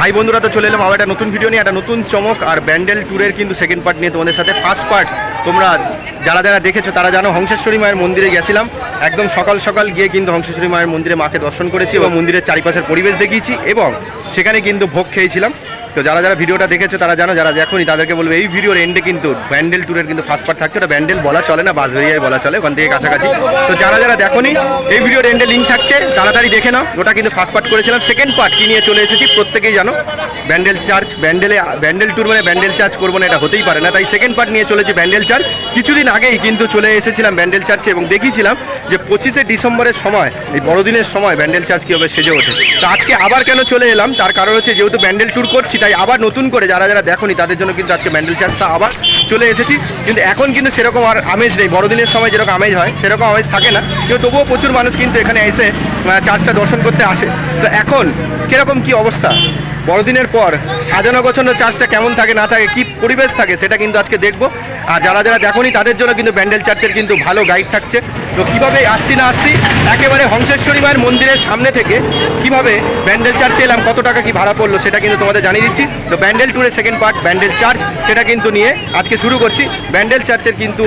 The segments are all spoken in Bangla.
হাই বন্ধুরা, তো চলে এলাম আবার একটা নতুন ভিডিও নিয়ে, একটা নতুন চমক আর ব্যান্ডেল ট্যুরের কিন্তু সেকেন্ড পার্ট নিয়ে তোমাদের সাথে ফার্স্ট পার্ট তোমরা যারা যারা দেখেছ, তারা জানো হংসেশ্বরী মায়ের মন্দিরে গেছিলাম। একদম সকাল সকাল গিয়ে কিন্তু হংসেশ্বরী মায়ের মন্দিরে মাকে দর্শন করেছি এবং মন্দিরের চারিপাশের পরিবেশ দেখিয়েছি এবং সেখানে কিন্তু ভোগ খেয়েছিলাম। তো যারা যারা ভিডিওটা দেখেছ, তারা জানো, যারা দেখোনি, তাদেরকে বলব, এই ভিডিওর এন্ডে কিন্তু ব্যান্ডেল ট্যুরের কিন্তু ফার্স্ট পার্ট থাকছে। ওটা ব্যান্ডেল বলা চলে না বাসবেরিয়ায় বলা চলে, ওখান থেকে কাছাকাছি। তো যারা যারা দেখোনি, এই ভিডিওর এন্ডে লিঙ্ক থাকছে, তাড়াতাড়ি দেখে নাও। ওটা কিন্তু ফার্স্ট পার্ট করেছিলাম। সেকেন্ড পার্ট কি নিয়ে চলে এসেছি, প্রত্যেকেই জানো, ব্যান্ডেল চার্চ ব্যান্ডেলে, ব্যান্ডেল ট্যুর মানে ব্যান্ডেল চার্চ করব না, এটা হতেই পারে না। তাই সেকেন্ড পার্ট নিয়ে চলেছি ব্যান্ডেল চার্চ কিছুদিন আগেই কিন্তু চলে এসেছিলাম ব্যান্ডেল চার্চে এবং দেখিয়েছিলাম যে পঁচিশে ডিসেম্বরের সময়, এই বড়দিনের সময় ব্যান্ডেল চার্চ কীভাবে সেজে ওঠে। তো আজকে আবার কেন চলে এলাম? তার কারণ হচ্ছে যেহেতু ব্যান্ডেল ট্যুর করছি তাই আবার নতুন করে যারা যারা দেখনি, তাদের জন্য কিন্তু আজকে ব্যান্ডেল চার্চটা আবার চলে এসেছি। কিন্তু এখন কিন্তু সেরকম আর আমেজ নেই। বড়দিনের সময় যেরকম আমেজ হয়, সেরকম আমেজ থাকে না। কিন্তু তবুও প্রচুর মানুষ কিন্তু এখানে এসে চার্চটা দর্শন করতে আসে। তো এখন কীরকম কি অবস্থা? বড়দিনের পর সাজানো গোছানো চার্চটা কেমন থাকে, না থাকে, কি পরিবেশ থাকে সেটা কিন্তু আজকে দেখব। আর যারা যারা দেখোনি, তাদের জন্য কিন্তু ব্যান্ডেল চার্চের কিন্তু ভালো গাইড থাকছে। তো কীভাবে আসছি, না আসছি, একেবারে হংসেশ্বরী মায়ের মন্দিরের সামনে থেকে কীভাবে ব্যান্ডেল চার্চে এলাম, কত টাকা কি ভাড়া পড়ল সেটা কিন্তু তোমাদের জানিয়ে দিচ্ছি। তো ব্যান্ডেল ট্যুরের সেকেন্ড পার্ট ব্যান্ডেল চার্চ, সেটা কিন্তু নিয়ে আজকে শুরু করছি। ব্যান্ডেল চার্চের কিন্তু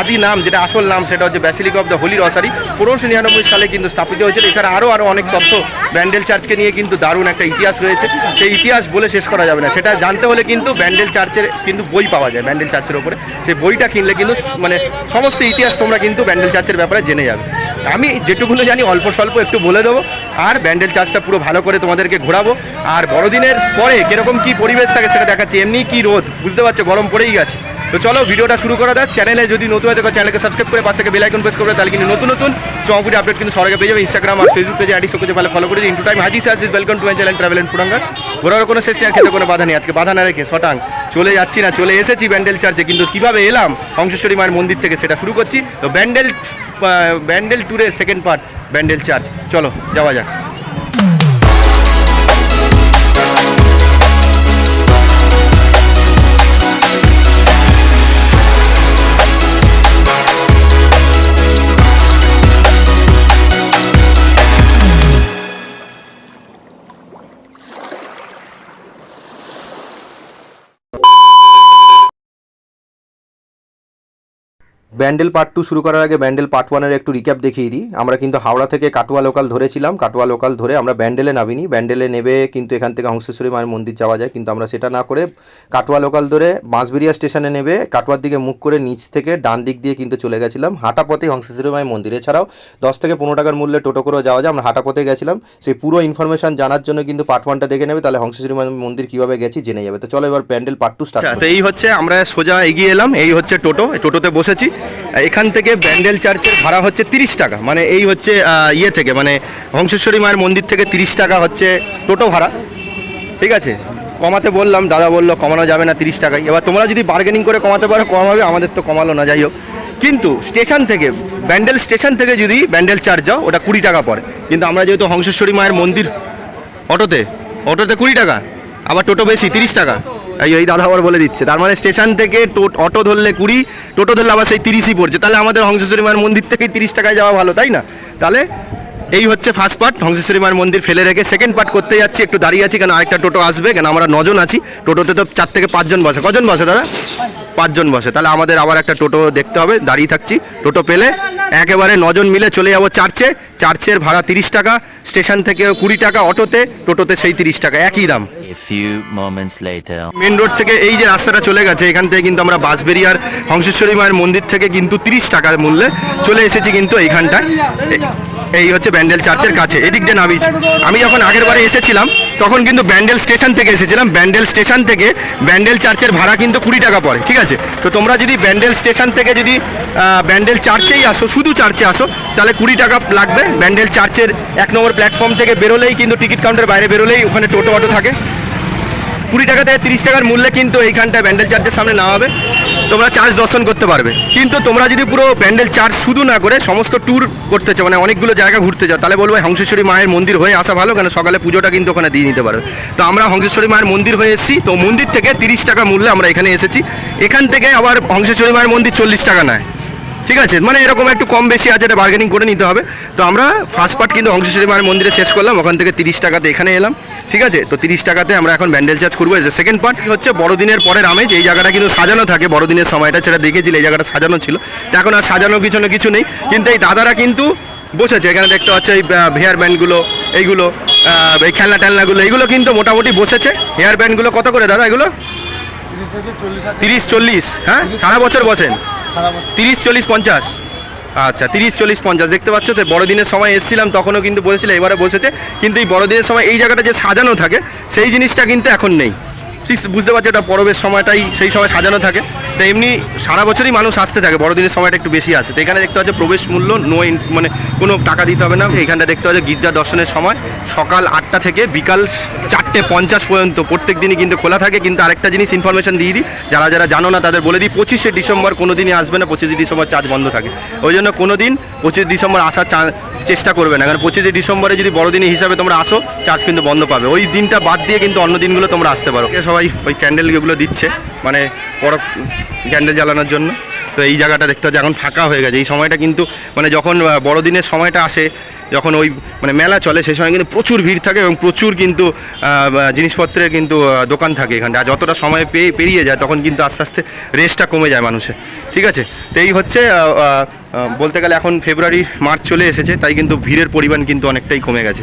আদি নাম, যেটা আসল নাম, সেটা হচ্ছে basilica of the holy rosary পনেরোশো নিরানব্বই সালে কিন্তু স্থাপিত হয়েছিল। এছাড়া আরও আরও অনেক তথ্য ব্যান্ডেল চার্চকে নিয়ে কিন্তু দারুণ একটা ইতিহাস রয়েছে। সেই ইতিহাস বলে শেষ করা যাবে না। সেটা জানতে হলে কিন্তু ব্যান্ডেল চার্চের কিন্তু বই পাওয়া যায়, ব্যান্ডেল চার্চের ওপরে সেই বইটা কিনলে কিন্তু মানে সমস্ত ইতিহাস তোমরা কিন্তু ব্যান্ডেল চার্চের ব্যাপারে জেনে যাবে। আমি যেটুকুনো জানি, অল্প স্বল্প একটু বলে দেবো। আর ব্যান্ডেল চার্চটা পুরো ভালো করে তোমাদেরকে ঘোরাবো। আর বড়দিনের পরে কীরকম কি পরিবেশ থাকে সেটা দেখাচ্ছি। এমনি কি রোদ, বুঝতে পারছ? গরম পড়েই গেছে। তো চলো ভিডিওটা শুরু করা যাক। চ্যানেলে যদি নতুন হয় তো চ্যানেলকে সাবস্ক্রাইব করে পাশ থেকে বেল আইকন প্রেস করবে, তাহলে কিন্তু নতুন নতুন চমকুটি আপডেট কিন্তু সরকার পেয়ে যাবে। ইনস্টাগ্রাম আর ফেসবুক পেজে আইডি ভালো ফলো করে ইন্টু টাইম হাজি is welcome to my channel travel and ফুডাঙ্গার ঘোরার কোনো শেষ নেই খেতে কোনো বাধা নেই। আজকে বাধা না রেখে শটাং চলে যাচ্ছি না, চলে এসেছি ব্যান্ডেল চার্চে, কিন্তু কীভাবে এলাম? হংসেশ্বরী মায়ের মন্দির থেকে সেটা শুরু করছি। তো ব্যান্ডেল ব্যান্ডেল ট্যুরের সেকেন্ড পার্ট ব্যান্ডেল চার্চ। চলো, যাওয়া যাক। ব্যান্ডেল পার্ট টু শুরু করার আগে ব্যান্ডেল পার্ট ওয়ানের একটু রিক্যাপ দেখিয়ে দিই। আমরা কিন্তু হাওড়া থেকে কাটোয়া লোকাল ধরেছিলাম। কাটোয়া লোকাল ধরে আমরা ব্যান্ডেলে নামিনি। ব্যান্ডেলে নেবে কিন্তু এখান থেকে হংসেশ্বরী মায়ের মন্দির যাওয়া যায় কিন্তু আমরা সেটা না করে কাটোয়া লোকাল ধরে বাঁশবেরিয়া স্টেশনে নেবে। কাটোয়ার দিকে মুখ করে নিচ থেকে ডান দিক দিয়ে কিন্তু চলে গেছিলাম। হাঁটা পথে হংসেশ্বরী মায়ের মন্দির। এছাড়াও দশ থেকে পনেরো টাকার মূল্যে টোটো করেও যাওয়া যায়। আমরা হাঁটা পথে গেছিলাম। সেই পুরো ইনফরমেশন জানার জন্য কিন্তু পার্ট ওয়ানটা দেখে নেবে। তাহলে হংসেশ্বরী মায়ের মন্দির কীভাবে গেছি জেনে যাবে। তো চলো এবার ব্যান্ডেল পার্ট টু স্টার্ট তো এই হচ্ছে আমরা সোজা এগিয়ে এলাম। এই হচ্ছে টোটো। টোটোতে বসেছি। এখান থেকে ব্যান্ডেল চার্চের ভাড়া হচ্ছে তিরিশ টাকা। মানে এই হচ্ছে ইয়ে থেকে মানে হংসেশ্বরী মায়ের মন্দির থেকে তিরিশ টাকা হচ্ছে টোটো ভাড়া। ঠিক আছে? কমাতে বললাম, দাদা বলল, কমানো যাবে না তিরিশ টাকায়। এবার তোমরা যদি বার্গেনিং করে কমাতে পারো, কমাবে, আমাদের তো কমালো না, যাই হোক। কিন্তু স্টেশন থেকে, ব্যান্ডেল স্টেশন থেকে যদি ব্যান্ডেল চার্জ যাও, ওটা কুড়ি টাকা পড়ে। কিন্তু আমরা যেহেতু হংসেশ্বরী মায়ের মন্দির, অটোতে অটোতে কুড়ি টাকা, আবার টোটো বেশি, তিরিশ টাকা। এই এই দাদা আবার বলে দিচ্ছে। তার মানে স্টেশন থেকে অটো ধরলে কুড়ি, টোটো ধরলে আবার সেই তিরিশই পড়ছে। তাহলে আমাদের হংসেশ্বরী মায়ের মন্দির থেকে তিরিশ টাকায় যাওয়া ভালো, তাই না? তাহলে এই হচ্ছে ফার্স্ট পার্ট হংসেশ্বরী মায়ের মন্দির ফেলে রেখে সেকেন্ড পার্ট করতে যাচ্ছি। একটু দাঁড়িয়ে আছি, কেন আরেকটা টোটো আসবে, কেন আমরা নজন আছি। টোটোতে তো চার থেকে পাঁচজন বসে। কজন বসে দাদা? পাঁচজন বসে। তাহলে আমাদের আবার একটা টোটো দেখতে হবে, দাঁড়িয়ে থাকছি। টোটো পেলে একেবারে নজন মিলে চলে যাব চার্চে। চার্চের ভাড়া তিরিশ টাকা, স্টেশন থেকে কুড়ি টাকা, অটোতে, টোটোতে সেই তিরিশ টাকা। একই দাম। মেন রোড থেকে এই যে রাস্তাটা চলে গেছে, এখান থেকে কিন্তু আমরা বাঁশবেরিয়ার হংসেশ্বরী মায়ের মন্দির থেকে কিন্তু তিরিশ টাকার মূল্যে চলে এসেছি কিন্তু এইখানটায়। এই হচ্ছে ব্যান্ডেল চার্চের কাছে, এদিক দিয়ে নামিয়েছি। আমি যখন আগের বারে এসেছিলাম, তখন কিন্তু ব্যান্ডেল স্টেশন থেকে এসেছিলাম। ব্যান্ডেল স্টেশন থেকে ব্যান্ডেল চার্চের ভাড়া কিন্তু কুড়ি টাকা পড়ে, ঠিক আছে? তো তোমরা যদি ব্যান্ডেল স্টেশন থেকে যদি ব্যান্ডেল চার্চেই আসো, শুধু চার্চে আসো, তাহলে কুড়ি টাকা লাগবে। ব্যান্ডেল চার্চের এক নম্বর প্ল্যাটফর্ম থেকে বেরোলেই কিন্তু টিকিট কাউন্টার বাইরে বেরোলেই ওখানে টোটো অটো থাকে। কুড়ি টাকা থেকে তিরিশ টাকার মূল্যে কিন্তু এইখানটায় ব্যান্ডেল চার্চের সামনে নামাবে তোমরা চার্জ দর্শন করতে পারবে। কিন্তু তোমরা যদি পুরো ব্যান্ডেল চার্জ শুধু না করে সমস্ত ট্যুর করতে চাও মানে অনেকগুলো জায়গা ঘুরতে চাও, তাহলে বলব হংসেশ্বরী মায়ের মন্দির হয়ে আসা ভালো, কেন সকালে পুজোটা কিন্তু ওখানে দিয়ে নিতে পারবে। তো আমরা হংসেশ্বরী মায়ের মন্দির হয়ে এসেছি। তো মন্দির থেকে তিরিশ টাকা মূল্যে আমরা এখানে এসেছি। এখান থেকে আবার হংসেশ্বরী মায়ের মন্দির চল্লিশ টাকা নেয়। ঠিক আছে? মানে এরকম একটু কম বেশি আছে, এটা বার্গেনিং করে নিতে হবে। তো আমরা ফার্স্ট পার্ট কিন্তু হংসেশ্বরী মায়ের মন্দিরে শেষ করলাম। ওখান থেকে তিরিশ টাকাতে এখানে এলাম। ঠিক আছে? তো তিরিশ টাকাতে আমরা এখন ব্যান্ডেল চার্জ করব। সেকেন্ড পার্ট হচ্ছে বড়দিনের পরের আমেজ। এই জায়গাটা কিন্তু সাজানো থাকে। বড়দিনের সময়টা সেটা দেখেছিল এই জায়গাটা সাজানো ছিল। তো এখন আর সাজানো কিছু না কিছু নেই। কিন্তু এই দাদারা কিন্তু বসেছে। এখানে দেখতে পাচ্ছ এই হেয়ার ব্যান্ডগুলো এইগুলো এই খেলনা টেলনাগুলো এইগুলো কিন্তু মোটামুটি বসেছে। হেয়ার ব্যান্ডগুলো কত করে দাদা এগুলো? তিরিশ চল্লিশ হ্যাঁ? সারা বছর বসেন। তিরিশ চল্লিশ পঞ্চাশ। আচ্ছা তিরিশ, চল্লিশ, পঞ্চাশ, দেখতে পাচ্ছ তো বড়দিনের সময় এসেছিলাম, তখনও কিন্তু বলেছিল এবারে বসেছে। কিন্তু এই বড়দিনের সময় এই জায়গাটা যে সাজানো থাকে, সেই জিনিসটা কিন্তু এখন নেই। ঠিক বুঝতে পারছি এটা পরবের সময়টাই সেই সময় সাজানো থাকে। তো এমনি সারা বছরই মানুষ আসতে থাকে, বড়দিনের সময়টা একটু বেশি আসে। তো এখানে দেখতে পাচ্ছ প্রবেশ মূল্য নো মানে কোনো টাকা দিতে হবে না। এখানটা দেখতে পাচ্ছ গির্জা দর্শনের সময়, সকাল আটটা থেকে বিকাল চারটে পঞ্চাশ পর্যন্ত। প্রত্যেক দিনই কিন্তু খোলা থাকে, কিন্তু আরেকটা জিনিস ইনফরমেশন দিয়ে দিই, যারা যারা জানো না তাদের বলে দিই, পঁচিশে ডিসেম্বর কোনো দিনই আসবে না, পঁচিশে ডিসেম্বর চার্জ বন্ধ থাকে। ওই জন্য কোনো দিন পঁচিশে ডিসেম্বর আসার চেষ্টা করবে না। কারণ পঁচিশে ডিসেম্বরে যদি বড়দিনের হিসাবে তোমরা আসো চার্জ কিন্তু বন্ধ পাবে। ওই দিনটা বাদ দিয়ে কিন্তু অন্য দিনগুলো তোমরা আসতে পারো। সবাই ওই ক্যান্ডেলগুলো দিচ্ছে মানে বড় ক্যান্ডেল জ্বালানোর জন্য। তো এই জায়গাটা দেখতে হচ্ছে এখন ফাঁকা হয়ে গেছে। এই সময়টা কিন্তু মানে যখন বড়দিনের সময়টা আসে, যখন ওই মানে মেলা চলে, সেই সময় কিন্তু প্রচুর ভিড় থাকে এবং প্রচুর কিন্তু জিনিসপত্রের কিন্তু দোকান থাকে এখানটা আর যতটা সময় পেয়ে, পেরিয়ে যায়, তখন কিন্তু আস্তে আস্তে রেসটা কমে যায় মানুষের। ঠিক আছে? তো এই হচ্ছে বলতে গেলে এখন ফেব্রুয়ারি মার্চ চলে এসেছে, তাই কিন্তু ভিড়ের পরিমাণ কিন্তু অনেকটাই কমে গেছে।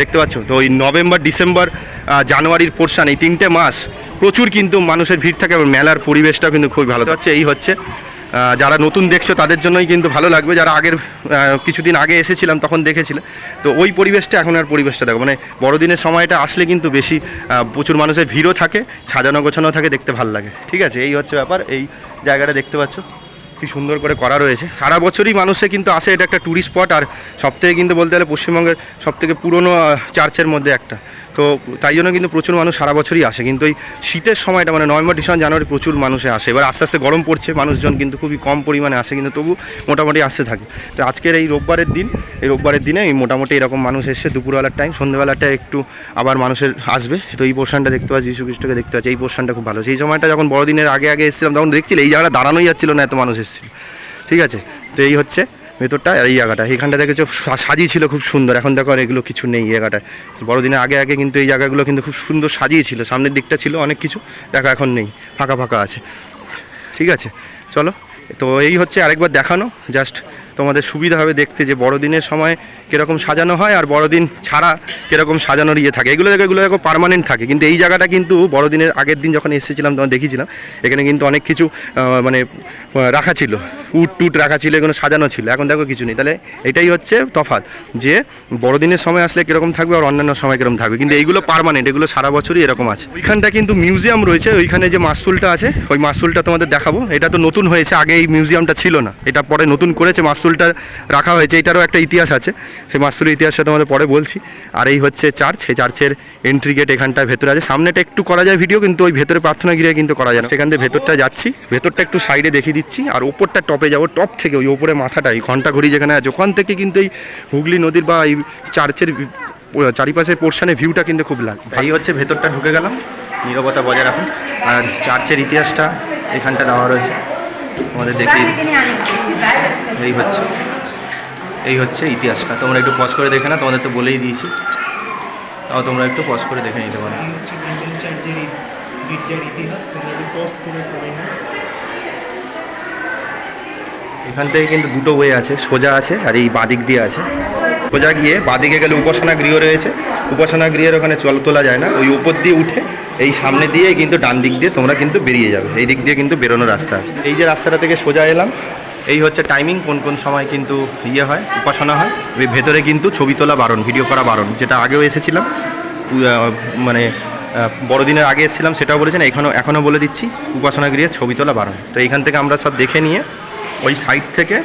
দেখতে পাচ্ছ? তো ওই নভেম্বর ডিসেম্বর জানুয়ারির পোর্শন এই তিনটে মাস প্রচুর কিন্তু মানুষের ভিড় থাকে এবং মেলার পরিবেশটাও কিন্তু খুবই ভালো। হচ্ছে, এই হচ্ছে। যারা নতুন দেখছ, তাদের জন্যই কিন্তু ভালো লাগবে। যারা আগের কিছুদিন আগে এসেছিলাম, তখন দেখেছিলে। তো ওই পরিবেশটা, এখন আর পরিবেশটা দেখো। মানে বড়দিনের সময়টা আসলে কিন্তু বেশি প্রচুর মানুষের ভিড়ও থাকে, সাজানো গোছানো থাকে, দেখতে ভালো লাগে। ঠিক আছে? এই হচ্ছে ব্যাপার। এই জায়গাটা দেখতে পাচ্ছ। কি সুন্দর করে করা রয়েছে। সারা বছরই মানুষে কিন্তু আসে, এটা একটা ট্যুরিস্ট স্পট আর সবথেকে কিন্তু বলতে গেলে পশ্চিমবঙ্গের সবথেকে পুরনো চার্চের মধ্যে একটা। তো তাই জন্য কিন্তু প্রচুর মানুষ সারা বছরই আসে। কিন্তু এই শীতের সময়টা মানে নভেম্বর, ডিসেম্বর, জানুয়ারি প্রচুর মানুষে আসে। এবার আস্তে আস্তে গরম পড়ছে, মানুষজন কিন্তু খুবই কম পরিমাণে আসে, কিন্তু তবু মোটামুটি আসতে থাকে। তো আজকের এই রোববারের দিন, এই রোববারের দিনে এই মোটামুটি এরকম মানুষ এসে দুপুরবেলার টাইম সন্ধ্যেবেলাটা একটু আবার মানুষের আসবে। তো এই পোর্শনটা দেখতে পাচ্ছি যীশু খ্রিস্টকে দেখতে পাচ্ছি, এই পোর্শনটা খুব ভালো। সেই সময়টা যখন বড়দিনের আগে আগে এসেছিলাম, তখন দেখছিল, এই জায়গাটা দাঁড়ানোই যাচ্ছিল না, এত মানুষ এসেছিল। ঠিক আছে? তো এই হচ্ছে ভেতরটা আর এই জায়গাটা। এখানটা দেখেছ সাজিয়েছিল খুব সুন্দর। এখন দেখো আর এগুলো কিছু নেই এই জায়গাটায়। বড়দিনের আগে আগে কিন্তু এই জায়গাগুলো কিন্তু খুব সুন্দর সাজিয়েছিল। সামনের দিকটা ছিল অনেক কিছু। দেখো এখন নেই। ফাঁকা ফাঁকা আছে। ঠিক আছে? চলো। তো এই হচ্ছে আরেকবার দেখানো। জাস্ট তোমাদের সুবিধা হবে দেখতে যে বড়দিনের সময় কীরকম সাজানো হয় আর বড়দিন ছাড়া কীরকম সাজানোর ইয়ে থাকে। এগুলো দেখো এগুলো দেখো পার্মানেন্ট থাকে। কিন্তু এই জায়গাটা কিন্তু বড়দিনের আগের দিন যখন এসেছিলাম, তখন দেখিয়েছিলাম। এখানে কিন্তু অনেক কিছু মানে রাখা ছিল। উট টুট রাখা ছিল, এগুলো সাজানো ছিল। এখন দেখো কিছু নেই। তাহলে এটাই হচ্ছে তফাৎ যে বড়দিনের সময় আসলে কীরকম থাকবে আর অন্যান্য সময় কীরকম থাকবে। কিন্তু এইগুলো পার্মানেন্ট এগুলো সারা বছরই এরকম আছে। ওইখানটা কিন্তু মিউজিয়াম রয়েছে, ওইখানে যে মাসুলটা আছে, ওই মাসুলটা তোমাদের দেখাবো। এটা তো নতুন হয়েছে, আগে এই মিউজিয়ামটা ছিল না। এটা পরে নতুন করেছে মাসুলটা রাখা হয়েছে। এটারও একটা ইতিহাস আছে, সেই মাসুলের ইতিহাসটা তোমাদের পরে বলছি। আর এই হচ্ছে চার্চ এই চার্চের এন্ট্রি গেট এখানটায় ভেতরে আছে। সামনেটা একটু করা যায় ভিডিও কিন্তু ওই ভেতরে প্রার্থনা গিয়ে কিন্তু করা যায় না। সেখান থেকে ভেতরটা যাচ্ছি, ভেতরটা একটু সাইডে দেখিয়ে দিচ্ছি। আর ওপরটা যাব টপ থেকে ওই ওপরে মাথাটা এই ঘণ্টা ঘড়ি যেখানে আছে। ওখান থেকে কিন্তু এই হুগলি নদীর বা এই চার্চের চারিপাশের পোর্শনের ভিউটা কিন্তু খুব লাগে এই হচ্ছে ভেতরটা ঢুকে গেলাম। নীরবতা বজায় রাখুন। আর চার্চের ইতিহাসটা এখানটা দেওয়া রয়েছে। আমাদের দেখি এই হচ্ছে। এই হচ্ছে ইতিহাসটা। তোমরা একটু পজ করে দেখে না তোমাদের তো বলেই দিয়েছি। তাও তোমরা একটু পজ করে দেখে নিতে পারো। গির্জার ইতিহাস তোমরা একটু পজ করে পড়ে এখান থেকে কিন্তু দুটো ওয়ে আছে, সোজা আছে আর এই বাদিক দিয়ে আছে। সোজা গিয়ে বাদিকে গেলে উপাসনা গৃহ রয়েছে। উপাসনা গৃহের ওখানে চল তোলা যায় না, ওই উপর দিয়ে উঠে এই সামনে দিয়ে কিন্তু ডান দিক দিয়ে তোমরা কিন্তু বেরিয়ে যাবে। এই দিক দিয়ে কিন্তু বেরোনোর রাস্তা আছে। এই যে রাস্তাটা থেকে সোজা এলাম, এই হচ্ছে টাইমিং কোন কোন সময় কিন্তু ইয়ে হয়, উপাসনা হয়। ওই ভেতরে কিন্তু ছবি তোলা বারণ ভিডিও করা বারণ, যেটা আগেও এসেছিলাম। মানে বড়দিনের আগে এসেছিলাম, সেটাও বলেছেন এখনও এখনও বলে দিচ্ছি, উপাসনা গৃহে ছবি তোলা বারণ। তো এইখান থেকে আমরা সব দেখে নিয়ে ওই সাইড থেকে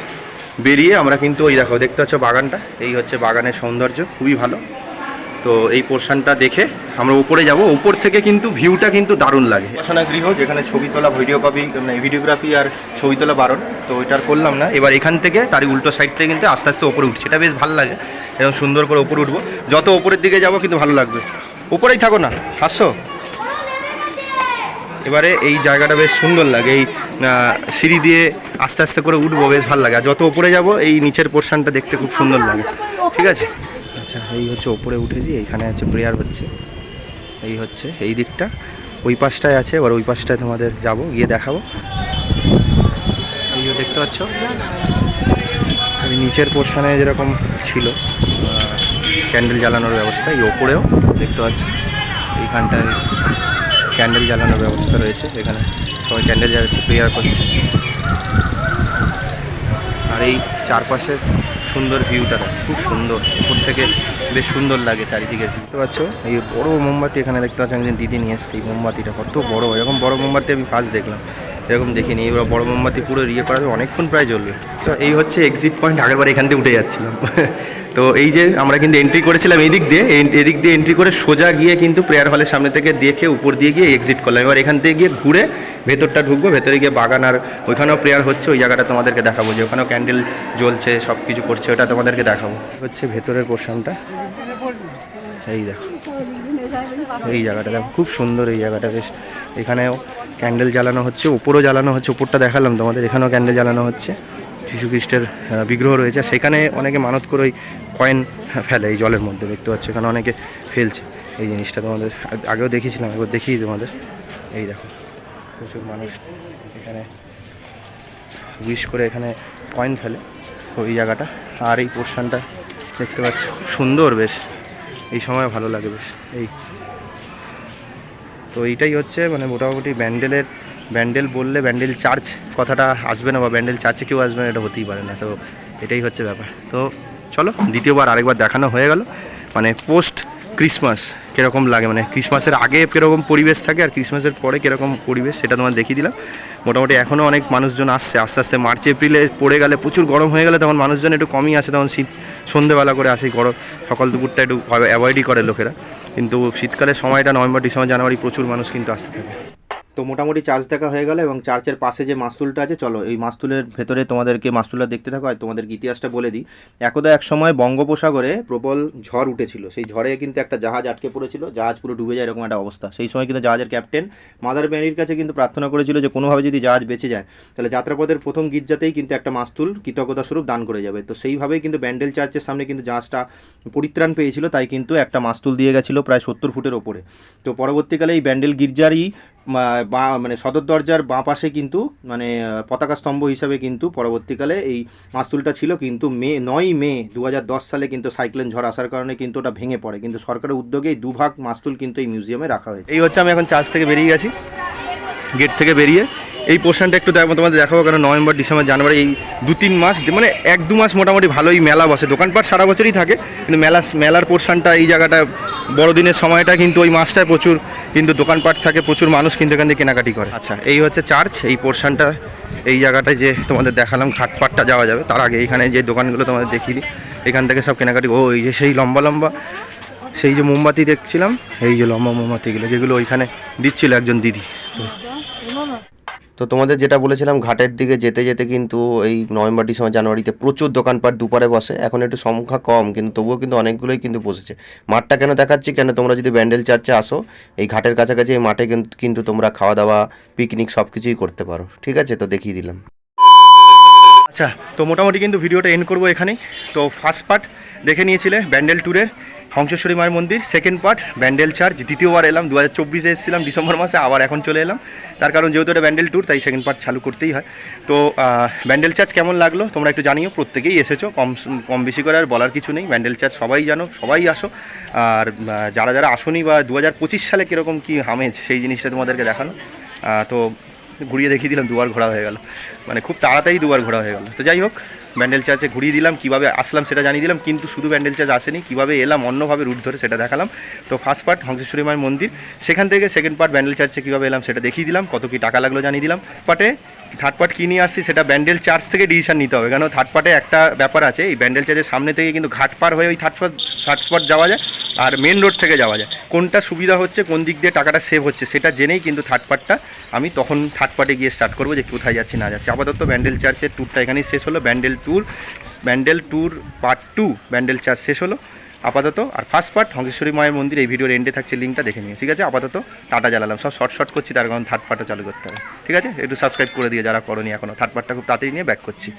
বেরিয়ে আমরা কিন্তু ওই দেখো, দেখতে পাচ্ছ বাগানটা। এই হচ্ছে বাগানের সৌন্দর্য, খুবই ভালো। তো এই পোর্শনটা দেখে আমরা উপরে যাব। উপর থেকে কিন্তু ভিউটা কিন্তু দারুণ লাগে। উপাসনা গৃহ, যেখানে ছবি তোলা ভিডিও কপি মানে ভিডিওগ্রাফি আর ছবি তোলা বারণ। তো ওইটার করলাম না। এবার এখান থেকে তারই উল্টো সাইড থেকে কিন্তু আস্তে আস্তে ওপরে উঠছে। এটা বেশ ভালো লাগে। এবং সুন্দর করে ওপরে উঠবো। যত ওপরের দিকে যাব কিন্তু ভালো লাগবে। উপরেই থাকো না। হাসছো? এবারে এই জায়গাটা বেশ সুন্দর লাগে। এই সিঁড়ি দিয়ে আস্তে আস্তে করে উঠবো, বেশ ভালো লাগে। আর যত ওপরে যাব, এই নিচের পোর্শনটা দেখতে খুব সুন্দর লাগে। ঠিক আছে? আচ্ছা এই হচ্ছে ওপরে উঠেছি, এইখানে হচ্ছে প্রেয়ার হচ্ছে। এই হচ্ছে, এই দিকটা। ওই পাশটায় আছে, এবার ওই পাশটায় তোমাদের যাব, গিয়ে দেখাবো। এইও দেখতে পাচ্ছ? নিচের পোর্শনে যেরকম ছিল ক্যান্ডেল জ্বালানোর ব্যবস্থা, এই ওপরেও দেখতে পাচ্ছ। এইখানটায় ক্যান্ডেল জ্বালানোর ব্যবস্থা রয়েছে এখানে। সবাই ক্যান্ডেল জ্বালাচ্ছে প্রেয়ার করছে। আর এই চারপাশের সুন্দর ভিউটা খুব সুন্দর। উপর থেকে বেশ সুন্দর লাগে চারিদিকে দেখতে পাচ্ছ? এই বড় মোমবাতি এখানে দেখতে পাচ্ছ, একজন দিদি নিয়ে এসছে এই মোমবাতিটা। কত বড়, এরকম বড় মোমবাতি আমি ফার্স্ট দেখলাম। এরকম দেখিনি এবার বড় মোমবাতি পুরো ইয়ে করা অনেকক্ষণ প্রায় জ্বলবে। তো এই হচ্ছে এক্সিট পয়েন্ট আগেরবার এখান থেকে উঠে যাচ্ছিলাম। তো এই যে আমরা কিন্তু এন্ট্রি করেছিলাম এই দিক দিয়ে এদিক দিয়ে এন্ট্রি করে সোজা গিয়ে কিন্তু প্রেয়ার হলের সামনে থেকে দেখে উপর দিয়ে গিয়ে এক্সিট করলাম। এবার এখান থেকে গিয়ে ঘুরে ভেতরটা ঢুকবো, ভেতরে গিয়ে বাগান আর ওইখানেও প্রেয়ার হচ্ছে, ওই জায়গাটা তোমাদেরকে দেখাবো যে ওখানেও ক্যান্ডেল জ্বলছে সব কিছু করছে, ওটা তোমাদেরকে দেখাবো। হচ্ছে ভেতরের পোর্শনটা এই দেখো, এই জায়গাটা দেখো, খুব সুন্দর এই জায়গাটা, বেশ। এখানেও ক্যান্ডেল জ্বালানো হচ্ছে, উপরও জ্বালানো হচ্ছে, উপরটা দেখালাম তোমাদের, এখানেও ক্যান্ডেল জ্বালানো হচ্ছে। যীশু খ্রিস্টের বিগ্রহ রয়েছে। সেখানে অনেকে মানত করে ওই কয়েন ফেলে এই জলের মধ্যে, দেখতে পাচ্ছ, এখানে অনেকে ফেলছে এই জিনিসটা তোমাদের। আগেও দেখিয়েছিলাম, একবার দেখিয়ে তোমাদের। এই দেখো, প্রচুর মানুষ এখানে উইশ করে এখানে কয়েন ফেলে এই জায়গাটা। আর এই পোর্শনটা দেখতে পাচ্ছি সুন্দর বেশ। এই সময় ভালো লাগে বেশ, এই। তো এইটাই হচ্ছে মানে মোটামুটি ব্যান্ডেলের ব্যান্ডেল বললে ব্যান্ডেল চার্চ কথাটা আসবে না বা ব্যান্ডেল চার্চে কেউ আসবে না, এটা হতেই পারে না। তো এটাই হচ্ছে ব্যাপার। তো চলো, দ্বিতীয়বার আরেকবার দেখানো হয়ে গেল। মানে পোস্ট ক্রিসমাস কীরকম লাগে? মানে ক্রিসমাসের আগে কীরকম পরিবেশ থাকে আর ক্রিসমাসের পরে কীরকম পরিবেশ, সেটা তোমার দেখিয়ে দিলাম। মোটামুটি এখনও অনেক মানুষজন আসছে। আস্তে আস্তে মার্চ, এপ্রিলে পড়ে গেলে প্রচুর গরম হয়ে গেলে তখন মানুষজন একটু কমই আসে, তখন শীত, সন্ধেবেলা করে আসে গরম। সকাল দুপুরটা একটু অ্যাভয়েডই করে লোকেরা। কিন্তু শীতকালের সময়টা নভেম্বর, ডিসেম্বর, জানুয়ারি প্রচুর মানুষ কিন্তু আসতে থাকে। তো মোটামুটি চার্চ দেখা হয়ে গেল এবং চার্চের পাশে যে মাস্তুলটা আছে, চলো এই মাস্তুলের ভেতরে তোমাদেরকে মাস্তুলটা দেখতে থাকো আর তোমাদেরকে ইতিহাসটা বলে দিই। একদা এক সময় বঙ্গোপসাগরে প্রবল ঝড় উঠেছিল। সেই ঝড়ে কিন্তু একটা জাহাজ আটকে পড়েছিল। জাহাজ পুরো ডুবে যায় এরকম একটা অবস্থা। সেই সময় কিন্তু জাহাজের ক্যাপ্টেন মাদার মেরির কাছে কিন্তু প্রার্থনা করেছিল যে কোনোভাবে যদি জাহাজ বেঁচে যায়, তাহলে যাত্রাপথের প্রথম গির্জাতেই কিন্তু একটা মাস্তুল কৃতজ্ঞতা স্বরূপ দান করে যাবে। তো সেইভাবেই কিন্তু ব্যান্ডেল চার্চের সামনে কিন্তু জাহাজটা পরিত্রাণ পেয়েছিল। তাই কিন্তু একটা মাস্তুল দিয়ে গেছিল প্রায় সত্তর ফুটের ওপরে। তো পরবর্তীকালে এই ব্যান্ডেল গির্জারই বা মানে সদর দরজার বাঁ পাশে কিন্তু মানে পতাকা স্তম্ভ হিসাবে কিন্তু পরবর্তীকালে এই মাস্তুলটা ছিল। কিন্তু মে নয় মে দু হাজার দশ সালে কিন্তু সাইক্লোন ঝড় আসার কারণে কিন্তু ওটা ভেঙে পড়ে। কিন্তু সরকারের উদ্যোগে এই দুভাগ মাস্তুল কিন্তু এই মিউজিয়ামে রাখা হয়েছে। এই হচ্ছে আমি এখন চার্চ থেকে বেরিয়ে গেছি। গেট থেকে বেরিয়ে এই পোর্শনটা একটু দেখো তোমাদের দেখাবো কারণ নভেম্বর, ডিসেম্বর, জানুয়ারি, এই দু তিন মাস মানে এক দু মাস মোটামুটি ভালোই মেলা বসে। দোকানপাট সারা বছরই থাকে, কিন্তু মেলা, মেলার পোর্শনটা এই জায়গাটা, বড়দিনের সময়টা কিন্তু ওই মাসটায় প্রচুর, কিন্তু দোকানপাট থাকে, প্রচুর মানুষ কিন্তু এখান থেকে কেনাকাটি করে। আচ্ছা এই হচ্ছে চার্চ, এই পোর্শনটা এই জায়গাটায় যে তোমাদের দেখালাম, ঘাটপাটটা যাওয়া যাবে, তার আগে এখানে যে দোকানগুলো তোমাদের দেখিয়ে এখান থেকে সব কেনাকাটি, ও, এই যে সেই লম্বা লম্বা, সেই যে মোমবাতি দেখছিলাম, এই যে লম্বা মোমবাতিগুলো, যেগুলো ওইখানে দিচ্ছিল একজন দিদি। তো তো তোমাদের যেটা বলেছিলাম, ঘাটের দিকে যেতে যেতে কিন্তু এই নভেম্বর, ডিসেম্বর, জানুয়ারিতে প্রচুর দোকানপাট দুপারে বসে। এখন একটু সংখ্যা কম, কিন্তু তবুও কিন্তু অনেকগুলোই কিন্তু বসেছে। মাঠটা কেন দেখাচ্ছি? কেন তোমরা যদি ব্যান্ডেল চার্চে আসো, এই ঘাটের কাছাকাছি এই মাঠে কিন্তু তোমরা খাওয়া দাওয়া, পিকনিক সব কিছুই করতে পারো। ঠিক আছে? তো দেখিয়ে দিলাম। আচ্ছা তো মোটামুটি কিন্তু ভিডিওটা এন্ড করব এখানেই। তো ফার্স্ট পার্ট দেখে নিয়েছিলে ব্যান্ডেল ট্যুরের হংসেশ্বরী মায়ের মন্দির। সেকেন্ড পার্ট ব্যান্ডেল চার্চ দ্বিতীয়বার এলাম দু হাজার চব্বিশে এসেছিলাম ডিসেম্বর মাসে, আবার এখন চলে এলাম। তার কারণ যেহেতু এটা ব্যান্ডেল ট্যুর তাই সেকেন্ড পার্ট চালু করতেই হয়। তো ব্যান্ডেল চার্চ কেমন লাগল? তোমরা একটু জানিও, প্রত্যেকেই এসেছ। কম কম বেশি করে আর বলার কিছু নেই। ব্যান্ডেল চার্চ সবাই জানো, সবাই আসো। আর যারা যারা আসনি বা দু হাজার পঁচিশ সালে কীরকম কী হামেজ, সেই জিনিসটা তোমাদেরকে দেখানো। তো ঘুরিয়ে দেখিয়ে দিলাম, দুবার ঘোরা হয়ে গেল। মানে খুব তাড়াতাড়ি দুবার ঘোরা হয়ে গেল। তো যাই হোক ব্যান্ডেল চার্চে ঘুরিয়ে দিলাম, কীভাবে আসলাম সেটা জানিয়ে দিলাম, কিন্তু শুধু ব্যান্ডেল চার্চ আসেনি, কীভাবে এলাম, অন্যভাবে রুট ধরে সেটা দেখালাম। তো ফার্স্ট পার্ট হংসেশ্বরী মায়ের মন্দির। সেখান থেকে সেকেন্ড পার্ট ব্যান্ডেল চার্চে কীভাবে এলাম সেটা দেখিয়ে দিলাম, কত কী টাকা লাগল জানিয়ে দিলাম। পার্টে থার্ড পার্ট কী নিয়ে আসছি সেটা ব্যান্ডেল চার্চ থেকে ডিসিশন নিতে হবে, কেন থার্ড পার্টে একটা ব্যাপার আছে, এই ব্যান্ডেল চার্চের সামনে থেকে কিন্তু ঘাট পার হয়ে ওই থার্ড পার্ট থার্ড স্পট যাওয়া যায়, আর মেন রোড থেকে যাওয়া যায়। কোনটা সুবিধা হচ্ছে, কোন দিক দিয়ে টাকাটা সেভ হচ্ছে, সেটা জেনেই কিন্তু থার্ড পার্টটা আমি তখন থার্ড পার্টে গিয়ে স্টার্ট করব যে কোথায় যাচ্ছি, না যাচ্ছি। আপাতত ব্যান্ডেল চার্চের ট্যুরটা এখানেই শেষ হলো, Bandel tour Bandel tour part two Bandel church শেষ হলো। আপাতত, আর ফার্স্ট পার্ট হংসেশ্বরী মায়ের মন্দির, এই ভিডিওর এন্ডে থাকছে লিঙ্কটা দেখে নিও, ঠিক আছে? আপাতত টাটা জ্বালালাম, সব শর্ট শর্ট করছি, তার কারণ থার্ড পার্টও চালু করতে হবে, ঠিক আছে? একটু সাবস্ক্রাইব করে দিয়ে যারা করনি এখনও থার্ড পার্টটা খুব তাড়াতাড়ি নিয়ে ব্যাক করছি।